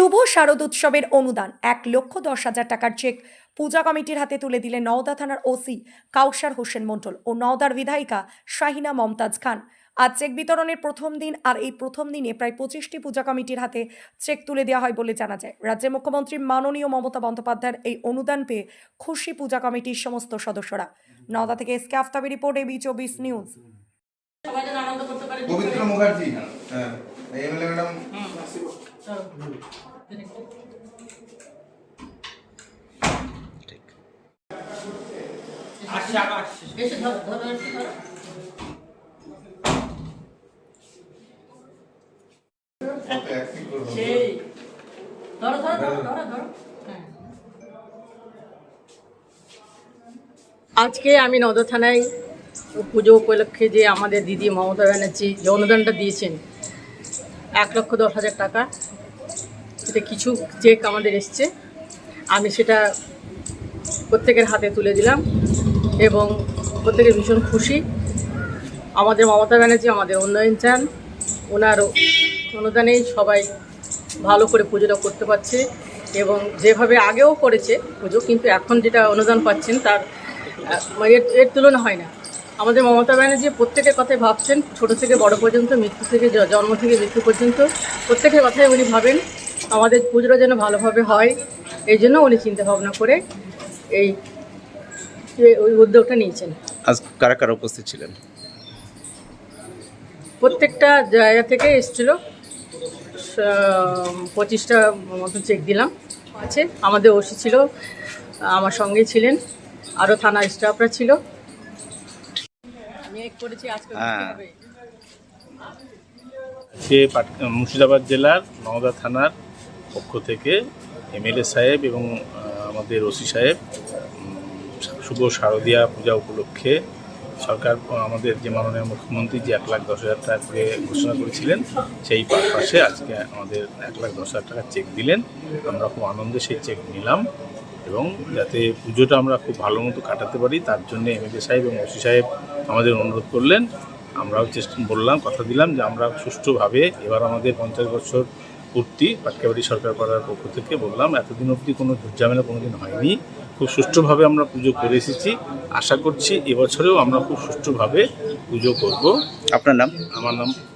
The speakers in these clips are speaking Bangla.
শুভ শারদ উৎসবের অনুদান। এক লক্ষ দশ হাজার টাকার চেক পূজা কমিটির হাতে তুলে দিলেন নওদা থানার ওসি কাউসার হোসেন মণ্ডল ও নওদার বিধায়িকা শাহিনা মমতাজ খান। আজ চেক বিতরণের প্রথম দিন আর এই প্রথম দিনে প্রায় পঁচিশটি পূজা কমিটির হাতে চেক তুলে দেওয়া হয় বলে জানা যায়। রাজ্যের মুখ্যমন্ত্রী মাননীয় মমতা বন্দ্যোপাধ্যায়ের এই অনুদান পেয়ে খুশি পূজা কমিটির সমস্ত সদস্যরা। নওদা থেকে এসকে আফতাবি রিপোর্ট এবি চব্বিশ নিউজ। সবাই যেন আনন্দ করতে পারে। পবিত্র মুখার্জি। হ্যাঁ। MLA madam. আজকে আমি নদ থানায় পুজো উপলক্ষে যে আমাদের দিদি মমতা ব্যানার্জি যে অনুদানটা দিয়েছেন, এক লক্ষ দশ হাজার টাকা সেটা কিছু চেক আমাদের এসছে, আমি সেটা প্রত্যেকের হাতে তুলে দিলাম এবং প্রত্যেকে ভীষণ খুশি। আমাদের মমতা ব্যানার্জি, আমাদের উন্নয়ন চান, ওনার অনুদানেই সবাই ভালো করে পুজোটা করতে পারছে এবং যেভাবে আগেও করেছে পুজো, কিন্তু এখন যেটা অনুদান পাচ্ছেন তার এর এর তুলনা হয় না। আমাদের মমতা ব্যানার্জি প্রত্যেকের কথাই ভাবছেন, ছোট থেকে বড় পর্যন্ত, মৃত্যু থেকে জন্ম থেকে মৃত্যু পর্যন্ত। প্রত্যেকের কথাই উনি ভাবেন। আমাদের পুজোটা যেন ভালোভাবে হয় এই জন্য উনি চিন্তা ভাবনা করে এই ওই উদ্যোগটা নিয়েছেন। আজ কারা কারা উপস্থিত ছিলেন? প্রত্যেকটা জায়গা থেকে এসেছিল পঁচিশটা মতো চেক দিলাম আছে। আমাদের ওসি ছিল আমার সঙ্গেই ছিলেন আরও থানার স্টাফরা ছিল। আজকে হ্যাঁ। মুর্শিদাবাদ জেলার নওদা থানার পক্ষ থেকে এমএলএ সাহেব এবং আমাদের ওসি সাহেব শুভ শারদীয়া পূজা উপলক্ষে সরকার, আমাদের যে মাননীয় মুখ্যমন্ত্রী যে এক লাখ দশ হাজার টাকা করে ঘোষণা করেছিলেন, সেই পাশে আজকে আমাদের এক লাখ দশ হাজার টাকা চেক দিলেন। আমরা খুব আনন্দে সেই চেক নিলাম এবং যাতে পুজোটা আমরা খুব ভালো মতো কাটাতে পারি, তার জন্য এমএলএ সাহেব এবং ওসি সাহেব আমাদের অনুরোধ করলেন। আমরাও চেষ্টা, বললাম, কথা দিলাম যে আমরা সুষ্ঠুভাবে এবার আমাদের পঞ্চাশ বছর পূর্তি পাটকাবাড়ি সরকার পাড়ার পক্ষ থেকে বললাম এতদিন অবধি কোনো ঝামেলা কোনোদিন হয়নি। খুব সুষ্ঠুভাবে আমরা পুজো করে এসেছি। আশা করছি এবছরেও আমরা খুব সুষ্ঠুভাবে পুজো করব। আপনার নাম? আমার নাম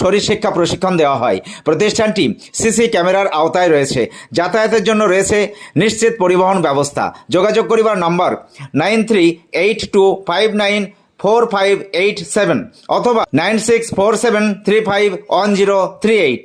শরীর শিক্ষা প্রশিক্ষণ দেওয়া হয়। প্রতিষ্ঠানটি সিসি ক্যামেরার আওতায় রয়েছে। যাতায়াতের জন্য রয়েছে নিশ্চিত পরিবহন ব্যবস্থা। যোগাযোগ করিবার নম্বর nine three eight two five nine four five eight seven অথবা nine six four seven three five one zero three eight.